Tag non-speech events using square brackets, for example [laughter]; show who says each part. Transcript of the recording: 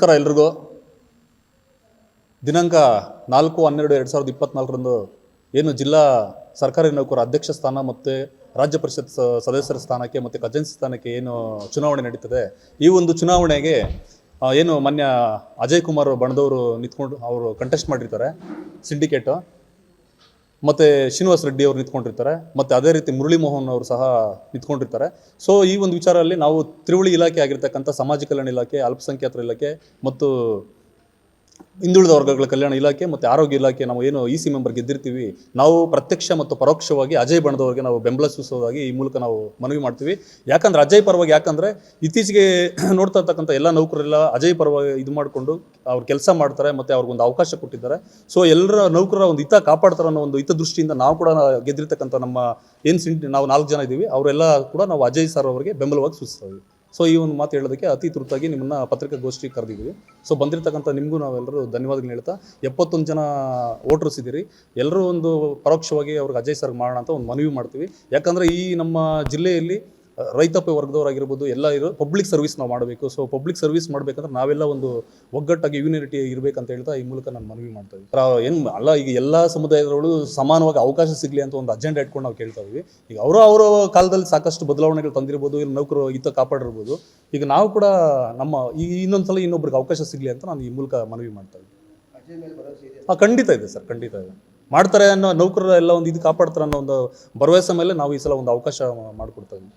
Speaker 1: ನಮಸ್ಕಾರ ಎಲ್ರಿಗೂ. ದಿನಾಂಕ ನಾಲ್ಕು ಹನ್ನೆರಡು ಎರಡು ಸಾವಿರದ ಇಪ್ಪತ್ನಾಲ್ಕರಂದು ಏನು ಜಿಲ್ಲಾ ಸರ್ಕಾರಿ ನೌಕರ ಅಧ್ಯಕ್ಷ ಸ್ಥಾನ ಮತ್ತು ರಾಜ್ಯ ಪರಿಷತ್ ಸದಸ್ಯರ ಸ್ಥಾನಕ್ಕೆ ಮತ್ತು ಖಜಾನ್ಸಿ ಸ್ಥಾನಕ್ಕೆ ಏನು ಚುನಾವಣೆ ನಡೀತದೆ. ಈ ಒಂದು ಚುನಾವಣೆಗೆ ಏನು ಮಾನ್ಯ ಅಜಯ್ ಕುಮಾರ್ ಬಣದವರು ನಿಂತ್ಕೊಂಡು ಅವರು ಕಂಟೆಸ್ಟ್ ಮಾಡಿರ್ತಾರೆ ಸಿಂಡಿಕೇಟು ಮತ್ತು ಶ್ರೀನಿವಾಸ್ ರೆಡ್ಡಿ ಅವರು ನಿಂತ್ಕೊಂಡಿರ್ತಾರೆ, ಮತ್ತು ಅದೇ ರೀತಿ ಮುರಳಿ ಮೋಹನ್ ಅವರು ಸಹ ನಿಂತ್ಕೊಂಡಿರ್ತಾರೆ. ಸೊ ಈ ಒಂದು ವಿಚಾರದಲ್ಲಿ ನಾವು ತ್ರಿವಳಿ ಇಲಾಖೆ ಆಗಿರ್ತಕ್ಕಂಥ ಸಮಾಜ ಕಲ್ಯಾಣ ಇಲಾಖೆ, ಅಲ್ಪಸಂಖ್ಯಾತರ ಇಲಾಖೆ ಮತ್ತು ಹಿಂದುಳಿದ ವರ್ಗಗಳ ಕಲ್ಯಾಣ ಇಲಾಖೆ ಮತ್ತು ಆರೋಗ್ಯ ಇಲಾಖೆ ನಾವು ಏನು ಇ ಸಿ ಮೆಂಬರ್ ಗೆದ್ದಿರ್ತೀವಿ, ನಾವು ಪ್ರತ್ಯಕ್ಷ ಮತ್ತು ಪರೋಕ್ಷವಾಗಿ ಅಜಯ್ ಬಣದವರಿಗೆ ನಾವು ಬೆಂಬಲ ಸೂಚಿಸೋದಾಗಿ ಈ ಮೂಲಕ ನಾವು ಮನವಿ ಮಾಡ್ತೀವಿ. ಯಾಕಂದ್ರೆ ಅಜಯ್ ಪರವಾಗಿ ಯಾಕಂದ್ರೆ ಇತ್ತೀಚೆಗೆ [clears throat] ನೋಡ್ತಾ ಇರ್ತಕ್ಕಂಥ ಎಲ್ಲ ನೌಕರರೆಲ್ಲ ಅಜಯ್ ಪರವಾಗಿ ಇದು ಮಾಡಿಕೊಂಡು ಅವ್ರು ಕೆಲಸ ಮಾಡ್ತಾರೆ ಮತ್ತು ಅವ್ರಿಗೊಂದು ಅವಕಾಶ ಕೊಟ್ಟಿದ್ದಾರೆ. ಸೊ ಎಲ್ಲರ ನೌಕರರ ಒಂದು ಹಿತ ಕಾಪಾಡ್ತಾರೆ ಅನ್ನೋ ಒಂದು ಹಿತ ದೃಷ್ಟಿಯಿಂದ ನಾವು ಕೂಡ ಗೆದ್ದಿರ್ತಕ್ಕಂಥ ನಮ್ಮ ಏನು ಸಿಂಟ್, ನಾವು ನಾಲ್ಕು ಜನ ಇದ್ದೀವಿ, ಅವರೆಲ್ಲ ಕೂಡ ನಾವು ಅಜಯ್ ಸರ್ ಅವರಿಗೆ ಬೆಂಬಲವಾಗಿ ಸೂಚಿಸ್ತಾ ಇದ್ದೀವಿ ಸೊ ಈ ಒಂದು ಮಾತು ಹೇಳೋದಕ್ಕೆ ಅತಿ ತುರ್ತಾಗಿ ನಿಮ್ಮನ್ನ ಪತ್ರಿಕಾಗೋಷ್ಠಿಗೆ ಕರೆದಿದ್ದೀವಿ. ಸೊ ಬಂದಿರತಕ್ಕಂಥ ನಿಮಗೂ ನಾವೆಲ್ಲರೂ ಧನ್ಯವಾದಗಳು ಹೇಳ್ತಾ, ಎಪ್ಪತ್ತೊಂದು ಜನ ವೋಟರ್ಸ್ ಇದ್ದೀರಿ. ಎಲ್ಲರೂ ಒಂದು ಪರೋಕ್ಷವಾಗಿ ಅವ್ರಿಗೆ ಅಜಯ್ ಸರ್ ಮಾಡೋಣ ಅಂತ ಒಂದು ಮನವಿ ಮಾಡ್ತೀವಿ. ಯಾಕಂದರೆ ಈ ನಮ್ಮ ಜಿಲ್ಲೆಯಲ್ಲಿ ರೈತಾಪಿ ವರ್ಗದವರಾಗಿರ್ಬೋದು, ಎಲ್ಲ ಇರೋ ಪಬ್ಲಿಕ್ ಸರ್ವಿಸ್ ನಾವು ಮಾಡಬೇಕು. ಸೊ ಪಬ್ಲಿಕ್ ಸರ್ವಿಸ್ ಮಾಡಬೇಕಂದ್ರೆ ನಾವೆಲ್ಲ ಒಂದು ಒಗ್ಗಟ್ಟಾಗಿ ಯೂನಿಟಿ ಇರಬೇಕಂತ ಹೇಳ್ತಾ ಈ ಮೂಲಕ ನಾನು ಮನವಿ ಮಾಡ್ತಾ ಇದ್ದೀವಿ ಏನು ಅಲ್ಲ, ಈಗ ಎಲ್ಲ ಸಮುದಾಯದವರು ಸಮಾನವಾಗಿ ಅವಕಾಶ ಸಿಗಲಿ ಅಂತ ಒಂದು ಅಜೆಂಡಾ ಇಟ್ಕೊಂಡು ನಾವು ಕೇಳ್ತಾ ಇದ್ವಿ. ಈಗ ಅವರು ಅವರ ಕಾಲದಲ್ಲಿ ಸಾಕಷ್ಟು ಬದಲಾವಣೆಗಳು ತಂದಿರ್ಬೋದು ಇಲ್ಲಿ ನೌಕರು ಹಿತ ಕಾಪಾಡಿರ್ಬೋದು. ಈಗ ನಾವು ಕೂಡ ನಮ್ಮ ಈ ಇನ್ನೊಂದ್ಸಲ ಇನ್ನೊಬ್ರಿಗೆ ಅವಕಾಶ ಸಿಗಲಿ ಅಂತ ನಾನು ಈ ಮೂಲಕ ಮನವಿ ಮಾಡ್ತಾ ಇದ್ದೀನಿ. ಹಾಂ ಖಂಡಿತ ಇದೆ ಸರ್, ಖಂಡಿತ ಇದೆ. ಮಾಡ್ತಾರೆ ಅನ್ನೋ ನೌಕರರ ಎಲ್ಲ ಒಂದು ಇದು ಕಾಪಾಡ್ತಾರೆ ಅನ್ನೋ ಒಂದು ಭರವಸೆ ಮೇಲೆ ನಾವು ಈ ಸಲ ಒಂದು ಅವಕಾಶ ಮಾಡಿಕೊಡ್ತಾ ಇದ್ದೀವಿ.